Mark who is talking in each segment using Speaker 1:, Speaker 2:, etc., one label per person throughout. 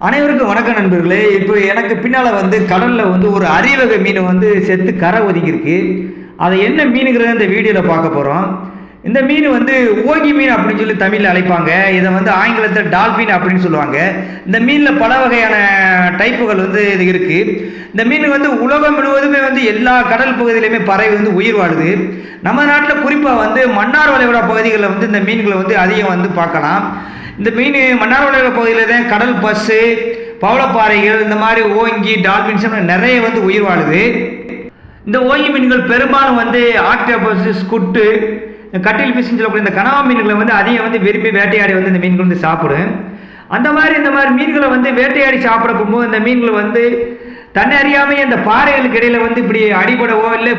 Speaker 1: அனைவருக்கும் வணக்கம் நண்பர்களே. இப்போ எனக்கு பின்னால் வந்து கடலில் வந்து ஒரு அரியவகை மீன் வந்து செத்து கரை ஒதுக்கியிருக்கு அதை என்ன மீனுங்கிறத இந்த வீடியோவில் பார்க்க போகிறோம் இந்த மீன் வந்து ஓகி மீன் அப்படின்னு சொல்லி தமிழில் அழைப்பாங்க. இதை வந்து ஆங்கிலத்தில் டால்பின் அப்படின்னு சொல்லுவாங்க. இந்த மீனில் பல வகையான டைப்புகள் வந்து இது இருக்குது இந்த மீன் வந்து உலகம் முழுவதுமே வந்து எல்லா கடல் பகுதியிலையுமே பறவை வந்து உயிர் வாழுது. நம்ம நாட்டில் குறிப்பாக வந்து மன்னார் வளைகுடா பகுதிகளில் வந்து இந்த மீன்களை வந்து அதிகம் வந்து பார்க்கலாம். இந்த மீன் மன்னார் வளைகுடா பகுதியில் தான் கடல் பஸ்ஸு பவளப்பாறைகள் இந்த மாதிரி ஓங்கி டால்பின்ஸ் நிறைய வந்து உயிர் வாழுது. இந்த ஓங்கி மீன்கள் பெரும்பாலும் வந்து ஆக்டோபஸ் ஸ்குட்டு கட்டில் ஃபிஷ்னு சொல்லக்கூடிய இந்த கனவா மீன்களை வந்து அதிகம் வந்து விரும்பி வேட்டையாடி வந்து இந்த மீன்கள் வந்து சாப்பிடும் அந்த மாதிரி இந்த மாதிரி மீன்களை வந்து வேட்டையாடி சாப்பிட போகும்போது இந்த மீன்கள் வந்து தன்னை அறியாமையே அந்த பாறைகளுக்கு இடையில் வந்து இப்படி அடிபடவோ இல்லை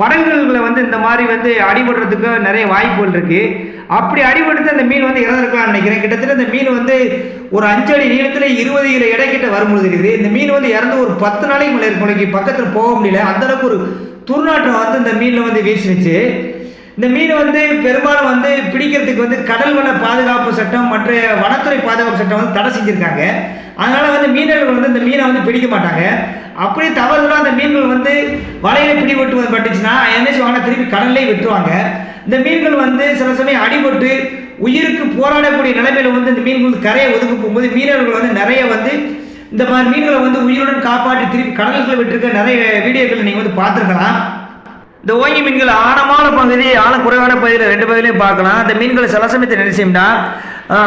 Speaker 1: படகுகளை வந்து இந்த மாதிரி வந்து அடிபடுறதுக்கு நிறைய வாய்ப்புகள் இருக்குது அப்படி அடிபட்டு அந்த மீன் வந்து இறந்துருக்கலாம்னு நினைக்கிறேன். கிட்டத்தட்ட இந்த மீன் வந்து ஒரு அஞ்சு அடி நீளத்தில் இருபது கிலோ இடைக்கிட்ட வரும்பொழுது இருக்குது. இந்த மீன் வந்து இறந்து ஒரு பத்து நாளைக்கு மேலே இருக்கும் பக்கத்தில் போக முடியல. அந்தளவுக்கு ஒரு துர்நாற்றம் வந்து இந்த மீனில் வந்து வீசினுச்சு. இந்த மீன் வந்து பெரும்பாலும் வந்து பிடிக்கிறதுக்கு வந்து கடல் வள பாதுகாப்பு சட்டம் மற்ற வனத்துறை பாதுகாப்பு சட்டம் வந்து தடை செஞ்சுருக்காங்க. அதனால் வந்து மீனவர்கள் வந்து இந்த மீனை வந்து பிடிக்க மாட்டாங்க. அப்படி தவறுதலாக அந்த மீன்கள் வந்து வலையில பிடிபட்டு பட்டுச்சுன்னா என்ன செய்வாங்க திருப்பி கடல்லே விட்டுருவாங்க இந்த மீன்கள் வந்து சில சமயம் அடிபட்டு உயிருக்கு போராடக்கூடிய நிலைமையில வந்து இந்த மீன்கள் கரையை ஒதுக்க போகும்போது மீனவர்கள் வந்து நிறைய வந்து இந்த மாதிரி மீன்களை வந்து உயிருடன் காப்பாற்றி திருப்பி கடலுக்குள்ள விட்டுருக்க நிறைய வீடியோக்கள் நீங்கள் வந்து பார்த்துருக்கலாம். இந்த ஓங்கி மீன்கள் ஆழமான பகுதி ஆழம் குறைவான பகுதியில் ரெண்டு பகுதியிலையும் பார்க்கலாம். அந்த மீன்களை சில சமயத்தை நினைச்சோம்னா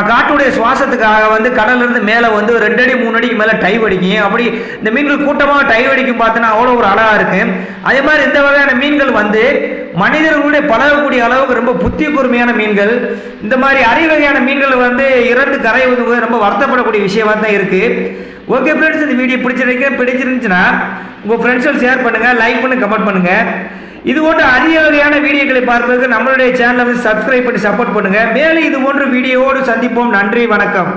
Speaker 1: காட்டுடைய சுவாசத்துக்காக வந்து கடல்லிருந்து மேலே வந்து ஒரு ரெண்டு அடி மூணு அடிக்கு மேலே டைவ் அடிக்கும் அப்படி இந்த மீன்கள் கூட்டமாக டைவ் அடிக்கும் பார்த்தோன்னா அவ்வளோ ஒரு அழகாக இருக்கும் அதே மாதிரி இந்த வகையான மீன்கள் வந்து மனிதர்களுடைய பழகக்கூடிய அளவுக்கு ரொம்ப புத்தி கூர்மையான மீன்கள். இந்த மாதிரி அறிவகையான மீன்கள் வந்து இறந்து கரைவது ரொம்ப வருத்தப்படக்கூடிய விஷயமா தான் இருக்குது ஓகே ஃப்ரெண்ட்ஸ் இந்த வீடியோ பிடிச்சிருக்கேன் பிடிச்சிருந்துச்சுன்னா உங்கள் ஃப்ரெண்ட்ஸோடு ஷேர் பண்ணுங்கள் லைக் பண்ணி கமெண்ட் பண்ணுங்கள் இது போன்ற அரிய வகையான வீடியோக்களை பார்ப்பதற்கு நம்மளுடைய சேனலை வந்து சப்ஸ்கிரைப் பண்ணி சப்போர்ட் பண்ணுங்கள் மேலும் இது போன்ற வீடியோவோடு சந்திப்போம். நன்றி வணக்கம்.